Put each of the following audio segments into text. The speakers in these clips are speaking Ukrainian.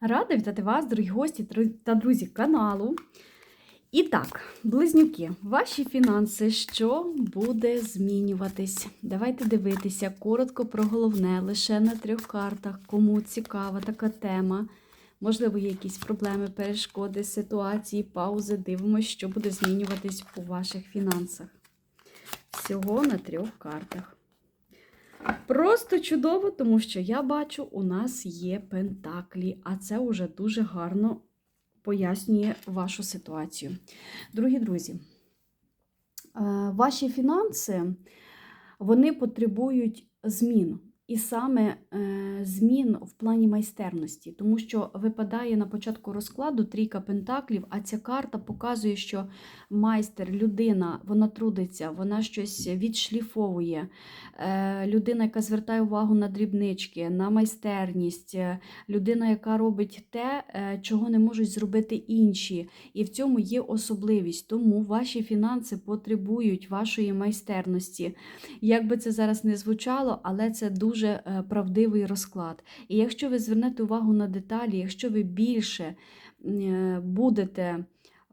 Рада вітати вас, дорогі гості та друзі каналу. І так, близнюки, ваші фінанси, що буде змінюватись? Давайте дивитися коротко про головне, лише на трьох картах. Кому цікава така тема. Можливо, є якісь проблеми, перешкоди, ситуації, паузи. Дивимося, що буде змінюватись у ваших фінансах. Всього на трьох картах. Просто чудово, тому що я бачу, у нас є пентаклі, а це вже дуже гарно пояснює вашу ситуацію. Дорогі друзі, е, ваші фінанси вони потребують змін. І саме е, змін в плані майстерності, тому що випадає на початку розкладу трійка пентаклів, а ця карта показує, що майстер, людина, вона трудиться, вона щось відшліфовує. Е, людина, яка звертає увагу на дрібнички, на майстерність, е, людина, яка робить те, чого не можуть зробити інші. І в цьому є особливість. Тому ваші фінанси потребують вашої майстерності. Як би це зараз не звучало, але це дуже е, правдивий розклад. І якщо ви звернете увагу на деталі, якщо ви більше е, будете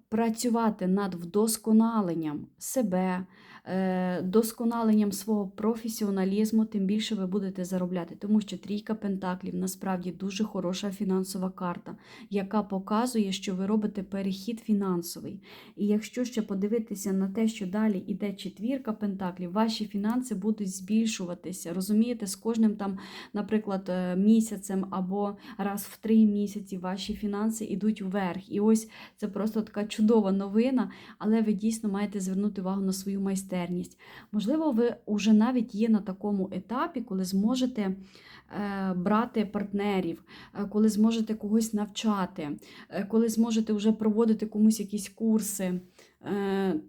працювати над вдосконаленням себе, досконаленням свого професіоналізму, тим більше ви будете заробляти. Тому що трійка пентаклів насправді дуже хороша фінансова карта, яка показує, що ви робите перехід фінансовий. І якщо ще подивитися на те, що далі йде четвірка пентаклів, ваші фінанси будуть збільшуватися. Розумієте, з кожним там, наприклад, е, місяцем або раз в три місяці ваші фінанси йдуть вверх. І ось це просто така чудова новина, але ви дійсно маєте звернути увагу на свою майстерність. Можливо, ви вже навіть є на такому етапі, коли зможете е, брати партнерів, е, коли зможете когось навчати, е, коли зможете вже проводити комусь якісь курси.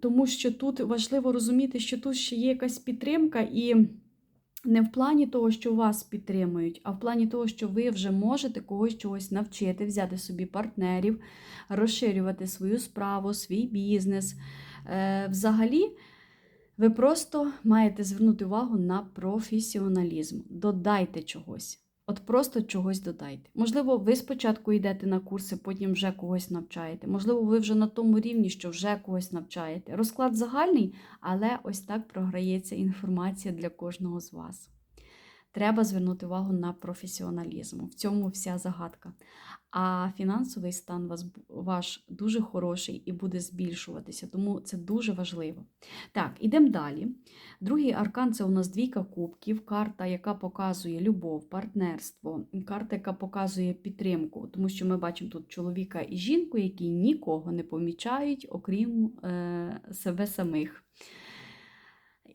Тому що тут важливо розуміти, що тут ще є якась підтримка і. Не в плані того, що вас підтримують, а в плані того, що ви вже можете когось чогось навчити, взяти собі партнерів, розширювати свою справу, свій бізнес. Взагалі, ви просто маєте звернути увагу на професіоналізм. Додайте чогось. От просто чогось додайте. Можливо, ви спочатку йдете на курси, потім вже когось навчаєте. Можливо, ви вже на тому рівні, що вже когось навчаєте. Розклад загальний, але ось так програється інформація для кожного з вас. Треба звернути увагу на професіоналізм. В цьому вся загадка. А фінансовий стан вас, ваш дуже хороший і буде збільшуватися, тому це дуже важливо. Так, ідемо далі. Другий аркан це у нас двійка кубків, карта, яка показує любов, партнерство, карта, яка показує підтримку, тому що ми бачимо тут чоловіка і жінку, які нікого не помічають, окрім е, себе самих.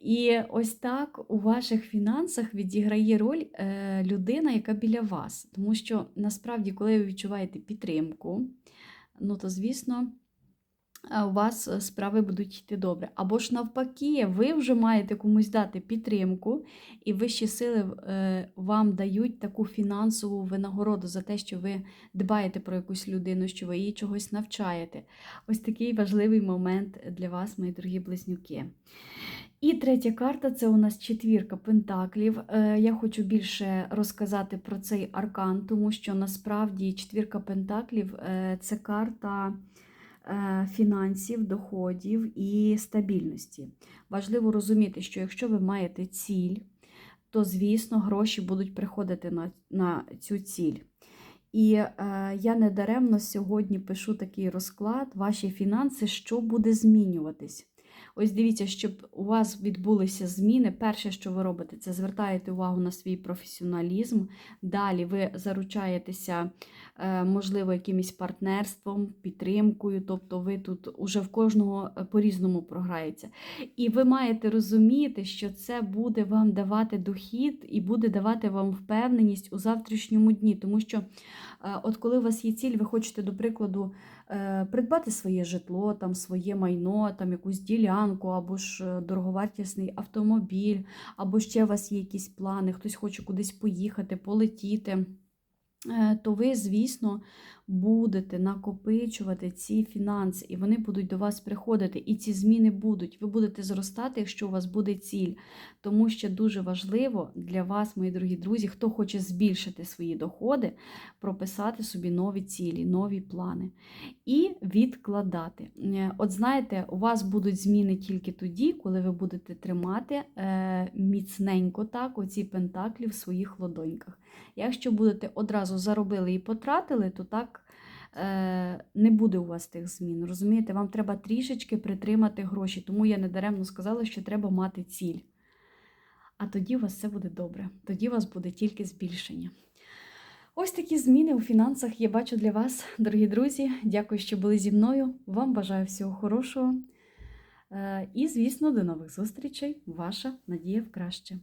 І ось так у ваших фінансах відіграє роль е, людина, яка біля вас. Тому що насправді, коли ви відчуваєте підтримку, ну то звісно. Е, У вас е, справи будуть йти добре. Або ж навпаки, ви вже маєте комусь дати підтримку, і вищі сили е, вам дають таку фінансову винагороду за те, що ви дбаєте про якусь людину, що ви її чогось навчаєте. Ось такий важливий момент для вас, мої дорогі близнюки. І третя карта це у нас четвірка пентаклів. Я хочу більше розказати про цей аркан, тому що насправді четвірка пентаклів це карта фінансів, доходів і стабільності. Важливо розуміти, що якщо ви маєте ціль, то, звісно, гроші будуть приходити на, на цю ціль. І е, я недаремно сьогодні пишу такий розклад, ваші фінанси, що буде змінюватись. Ось дивіться, щоб у вас відбулися зміни. Перше, що ви робите, це звертаєте увагу на свій професіоналізм. Далі ви заручаєтеся, е, можливо, якимось партнерством, підтримкою. Тобто ви тут уже в кожного е, по-різному програється. І ви маєте розуміти, що це буде вам давати дохід і буде давати вам впевненість у завтрашньому дні. Тому що, е, от коли у вас є ціль, ви хочете, до прикладу, придбати своє житло, там, своє майно, там, якусь ділянку, або ж е, дороговартісний автомобіль, або ще у вас є якісь плани, хтось хоче кудись поїхати, полетіти. е, То ви, звісно, будете накопичувати ці фінанси, і вони будуть до вас приходити, і ці зміни будуть. Ви будете зростати, якщо у вас буде ціль. Тому що дуже важливо для вас, мої дорогі друзі, хто хоче збільшити свої доходи, прописати собі нові цілі, нові плани і відкладати. Е, От знаєте, у вас будуть зміни тільки тоді, коли ви будете тримати е, міцненько так, оці пентаклі в своїх ладоньках. Якщо будете одразу заробили і потратили, то так не буде у вас тих змін. Розумієте, вам треба трішечки притримати гроші, тому я недаремно сказала, що треба мати ціль. А тоді у вас все буде добре, тоді у вас буде тільки збільшення. Ось такі зміни у фінансах я бачу для вас, дорогі друзі. Дякую, що були зі мною. Вам бажаю всього хорошого. Е, І, звісно, до нових зустрічей. Ваша Надія в краще.